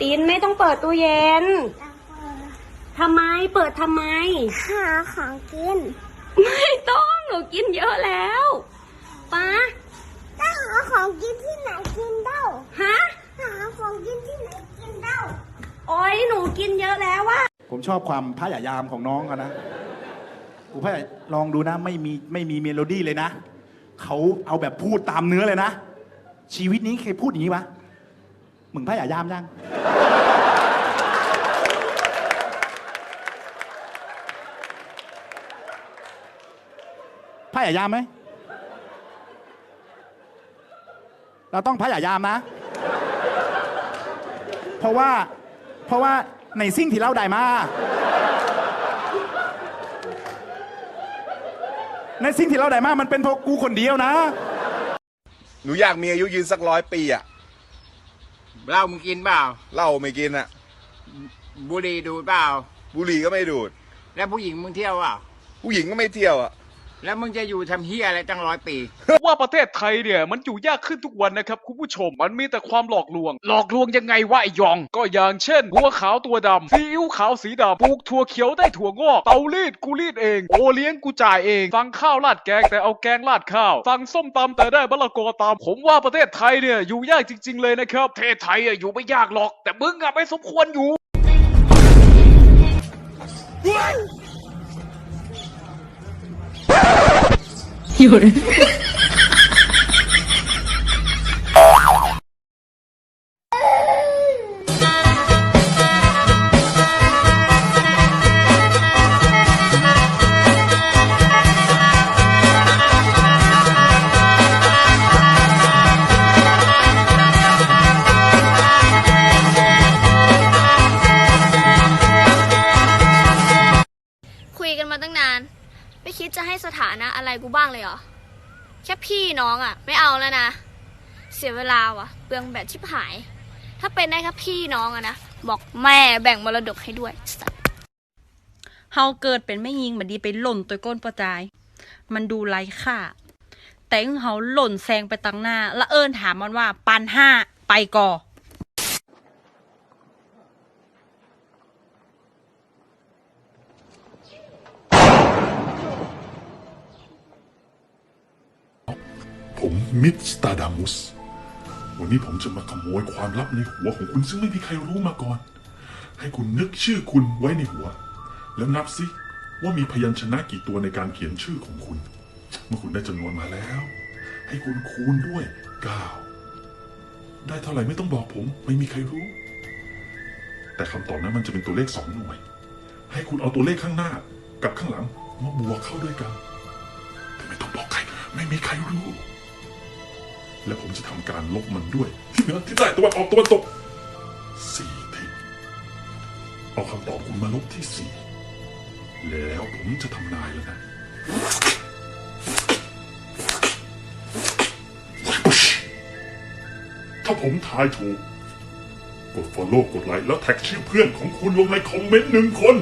ตีนไม่ต้องเปิดตู้เย็นทำไมเปิดทำไม หาของกิน ไม่ต้องหนูกินเยอะแล้วป้าถ้าหาของกินที่ไหนกินเด้าฮะหาของกินที่ไหนกินเด้าโอ้ยหนูกินเยอะแล้วว่ะผมชอบความพยายามของน้องเขานะกูพยายลองดูนะไม่มีไม่มีเมโลดี้เลยนะเขาเอาแบบพูดตามเนื้อเลยนะชีวิตนี้เคยพูดอย่างนี้ปะ มึงพยายามยัง พยายามไหม เราต้องพยายามนะ เพราะว่า เพราะว่าในสิ่งที่เราได้มา ในสิ่งที่เราได้มา มันเป็นเพราะกูคนเดียวนะ หนูอยากมีอายุยืนสักร้อยปีอะ เหล้ามึงกินเปล่า เหล้าไม่กินอะบุหรี่ดูดเปล่า บุหรี่ก็ไม่ดูด แล้วผู้หญิงมึงเที่ยวเปล่า ผู้หญิงก็ไม่เที่ยวอะ แล้วมึงจะอยู่ทำเฮียอะไรตั้งร้อยปี ว่าประเทศไทยเนี่ยมันอยู่ยากขึ้นทุกวันนะครับคุณผู้ชมมันมีแต่ความหลอกลวง หลอกลวงยังไงวะไอ้ยอง ก็อย่างเช่นหัวขาวตัวดำซีอิ๊วขาวสีดำปลูกถั่วเขียวได้ถั่วงอกเตารีดกูรีดเองโอเลี้ยงกูจ่ายเองสั่งข้าวราดแกงแต่เอาแกงราดข้าวสั่งส้มตำแต่ได้มะละกอตำผมว่าประเทศไทยเนี่ยอยู่ยากจริง ๆ เลยนะครับประเทศไทยอะอยู่ไม่ยากหรอก แต่มึงอะไม่สมควรอยู่ คุยกันมาตั้งนาน ไม่คิดจะให้สถานะอะไรกูบ้างเลยเหรอ แค่พี่น้องอะไม่เอาแล้วนะ เสียเวลาว่ะ เปลืองแบตชิบหาย ถ้าเป็นได้แค่พี่น้องอะนะ บอกแม่แบ่งมรดกให้ด้วยเฮาเกิดเป็นแม่ยิงบัดดีไปหล่นตัวก้นประจาย มันดูไร้ค่า แต่เฮาหล่นแซงไปตังหน้า และเอิญถามมันว่าปันห้าไปก่อ ผมมิสตาดามุส วันนี้ผมจะมาขโมยความลับในหัวของคุณซึ่งไม่มีใครรู้มาก่อน ให้คุณนึกชื่อคุณไว้ในหัว แล้วนับสิว่ามีพยัญชนะกี่ตัวในการเขียนชื่อของคุณ เมื่อคุณได้จำนวนมาแล้ว ให้คุณคูณด้วย 9 ได้เท่าไหร่ไม่ต้องบอกผม ไม่มีใครรู้ แต่คำตอบนั้นมันจะเป็นตัวเลขสองหน่วย ให้คุณเอาตัวเลขข้างหน้ากับข้างหลังมาบวกเข้าด้วยกัน แต่ไม่ต้องบอกใคร ไม่มีใครรู้ และผมจะทำการลบมันด้วย ที่เหนือที่ใต้ตะวันออกตะวันตกสี่ทิศเอาคำตอบคุณมาลบที่สี่แล้วผมจะทำนายแล้วนะถ้าผมทายถูก กด follow กดไลค์แล้วแท็กชื่อเพื่อนของคุณลงในคอมเมนต์หนึ่งคน